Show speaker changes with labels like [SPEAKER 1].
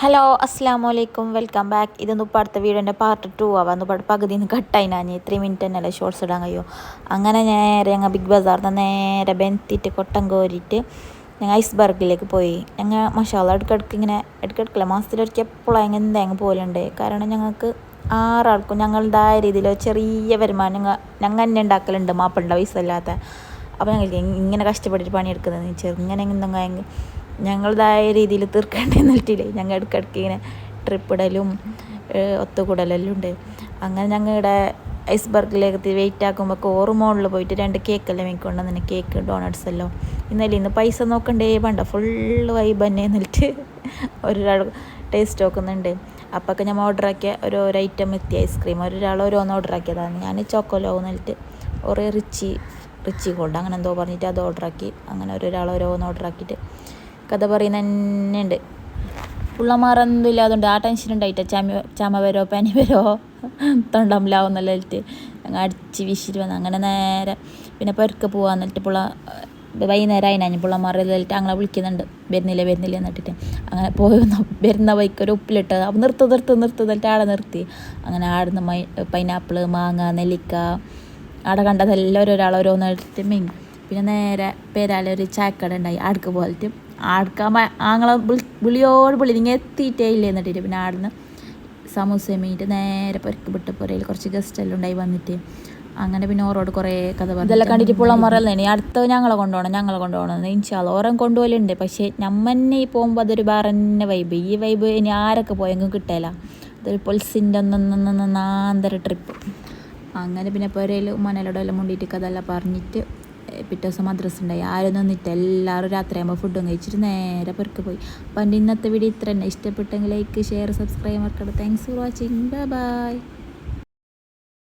[SPEAKER 1] Hello അസ്സാം വലൈക്കും welcome back. ഇതൊന്നും ഇപ്പോൾ അടുത്ത വീഡിയോന്റെ പാർട്ട് ടു ആവാം. ഇപ്പോൾ പകുതി നിന്ന് കട്ടായി ഞാൻ ഇത്രയും മിനിറ്റ് തന്നെയല്ലേ ഷോർട്സ് ഇടാൻ കഴിയുമോ അങ്ങനെ നേരെ ഞങ്ങൾ ബിഗ് നിന്ന് നേരെ ബെന്തിട്ട് കൊട്ടം കോരിയിട്ട് ഞങ്ങൾ ഐസ്ബർഗിലേക്ക് പോയി. ഞങ്ങൾ മഷാല ഇടയ്ക്കിടയ്ക്ക് ഇങ്ങനെ ഇടയ്ക്കിടയ്ക്കില്ല മാസത്തിലൊരിക്കൽ എപ്പോഴും അങ്ങനെ എന്തെങ്കിലും പോലുണ്ട് കാരണം ഞങ്ങൾക്ക് ആറാൾക്കും ഞങ്ങളുടേതായ രീതിയിൽ ചെറിയ വരുമാനം ഞങ്ങൾ ഞങ്ങൾ തന്നെ ഉണ്ടാക്കലുണ്ട് മാപ്പിളുടെ പൈസ ഇല്ലാത്ത. അപ്പോൾ ഞങ്ങൾക്ക് ഇങ്ങനെ കഷ്ടപ്പെട്ടിട്ട് പണിയെടുക്കുന്നത്. ചെറുങ്ങനെ എന്തെങ്കിലും ഞങ്ങളുടേതായ രീതിയിൽ തീർക്കേണ്ടി എന്നിട്ടില്ലേ ഞങ്ങൾ ഇടയ്ക്കിടയ്ക്ക് ഇങ്ങനെ ട്രിപ്പ് ഇടലും ഒത്തുകൂടലെല്ലാം ഉണ്ട്. അങ്ങനെ ഞങ്ങളുടെ ഐസ്ബർഗിലേക്ക് വെയിറ്റ് ആക്കുമ്പോൾ ഓറ് മോളിൽ പോയിട്ട് രണ്ട് കേക്കെല്ലാം വെക്കൊണ്ട് തന്നെ കേക്ക് ഡോണട്ട്സ് എല്ലാം. ഇന്നലെ ഇന്ന് പൈസ നോക്കണ്ടേ വേണ്ട ഫുള്ള് വൈബ് തന്നെ എന്നിട്ട് ഒരാൾ ടേസ്റ്റ് നോക്കുന്നുണ്ട്. അപ്പൊക്കെ ഞാൻ ഓർഡർ ആക്കിയ ഓരോരോ ഐറ്റം എത്തി ഐസ്ക്രീം. ഒരാൾ ഓരോന്ന് ഓർഡർ ആക്കിയതാണ്. ഞാൻ ചോക്കോലോ എന്നിട്ട് ഒരേ റിച്ചി റിച്ചി ഗോൾഡ് അങ്ങനെ എന്തോ പറഞ്ഞിട്ട് അത് ഓർഡർ ആക്കി. അങ്ങനെ ഒരാൾ ഓരോന്ന് ഓർഡർ ആക്കിയിട്ട് കഥ പറയുന്ന തന്നെ ഉണ്ട് പുള്ളമാറൊന്നും ഇല്ലാതുകൊണ്ട് ആ ടെൻഷൻ ഉണ്ടായിട്ട് ചമ ചമ വരോ പനി വരോ തൊണ്ടമ്പലാവുന്നല്ലിട്ട് ഞങ്ങൾ അടിച്ച് വീശിട്ട് വന്നു അങ്ങനെ നേരെ പിന്നെ പെരുക്കെ പോകാന്നിട്ട് പുള്ള വൈകുന്നേരം ഞാൻ പുള്ളമാറിട്ട് അങ്ങനെ വിളിക്കുന്നുണ്ട്. വരുന്നില്ല വരുന്നില്ല എന്നിട്ടിട്ട് അങ്ങനെ പോയി വന്ന വരുന്ന വൈക്ക് ഒരു ഉപ്പിലിട്ട് അപ്പം നിർത്ത് നിർത്ത് നിർത്ത് എന്നിട്ട് നിർത്തി. അങ്ങനെ ആടുന്ന മൈ പൈനാപ്പിൾ മാങ്ങ നെല്ലിക്ക ആടെ കണ്ടതെല്ലാം ഓരോരാളെ ഓരോന്ന് എടുത്തിട്ട് മെങ്ങി പിന്നെ നേരെ പേരാലൊരു ചായക്കട ഉണ്ടായി. അടുക്ക് പോലത്തെ ആടുക്കാൻ ആങ്ങളെ വിളിയോട് വിളി നിങ്ങൾ എത്തിയിട്ടേ ഇല്ലേ എന്നിട്ട് പിന്നെ ആടുന്ന് സമൂസ മീറ്റ് നേരെ പുരക്ക് വിട്ട് പുരയിൽ കുറച്ച് ഗസ്റ്റ് എല്ലാം ഉണ്ടായി വന്നിട്ട്. അങ്ങനെ പിന്നെ ഓറോട് കുറേ കഥ പറഞ്ഞു ഇതെല്ലാം കണ്ടിട്ട് പുള്ളമറല്ല ഇനി അടുത്ത ഞങ്ങളെ കൊണ്ടുപോകണം ഞങ്ങളെ കൊണ്ടുപോകണം ഇൻഷാല്ല ഓരം കൊണ്ടുപോലുണ്ട് പക്ഷേ നമ്മന്നെ ഈ പോകുമ്പോൾ അതൊരു വേറെ തന്നെ വൈബ് ഈ വൈബ് ഇനി ആരൊക്കെ പോയെങ്കിലും കിട്ടില്ല അതൊരു പൊൽസിന്റെ ഒന്നൊന്നാന്തര ട്രിപ്പ് അങ്ങനെ പിന്നെ പുരയിൽ മനലോടെല്ലാം മുണ്ടിയിട്ട് കഥയെല്ലാം പറഞ്ഞിട്ട് പിറ്റേ ദിവസം മദ്രസ ഉണ്ടായി. ആരും നിന്നിട്ട് എല്ലാവരും രാത്രിയാകുമ്പോൾ ഫുഡും കഴിച്ചിട്ട് നേരെ പെറുക്ക് പോയി. അപ്പം എന്റെ ഇന്നത്തെ വീഡിയോ ഇത്ര തന്നെ ഇഷ്ടപ്പെട്ടെങ്കിൽ like share subscribe മറക്കട്ടെ thanks for watching bye bye